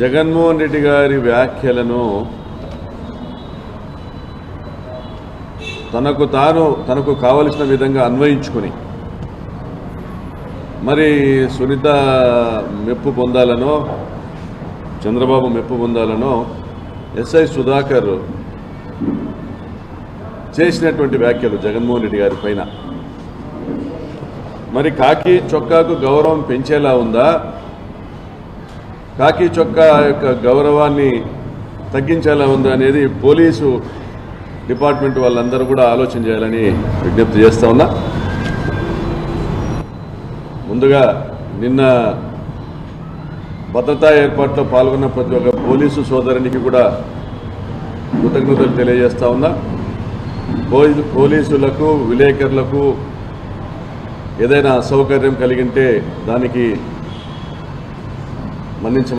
జగన్మోహన్ రెడ్డి గారి వ్యాఖ్యలను తనకు తాను తనకు కావలసిన విధంగా అన్వయించుకుని మరి సునీత మెప్పు పొందాలనో చంద్రబాబు మెప్పు పొందాలనో ఎస్ఐ సుధాకర్ చేసినటువంటి వ్యాఖ్యలు జగన్మోహన్ రెడ్డి గారి పైన. మరి కాకి చొక్కాకు గౌరవం పెంచేలా ఉందా? కాకి చొక్కా యొక్క గౌరవాన్ని తగ్గించేలా ఉందా అనేది పోలీసు డిపార్ట్మెంట్ వాళ్ళందరూ కూడా ఆలోచన చేయాలని విజ్ఞప్తి చేస్తా ఉన్నా. ముందుగా నిన్న భద్రతా ఏర్పాట్లో పాల్గొన్న ప్రతి ఒక్క పోలీసు సోదరునికి కూడా కృతజ్ఞతలు తెలియజేస్తా ఉన్నా. పోలీసులకు విలేకరులకు ఏదైనా అసౌకర్యం కలిగింటే దానికి మన్నించ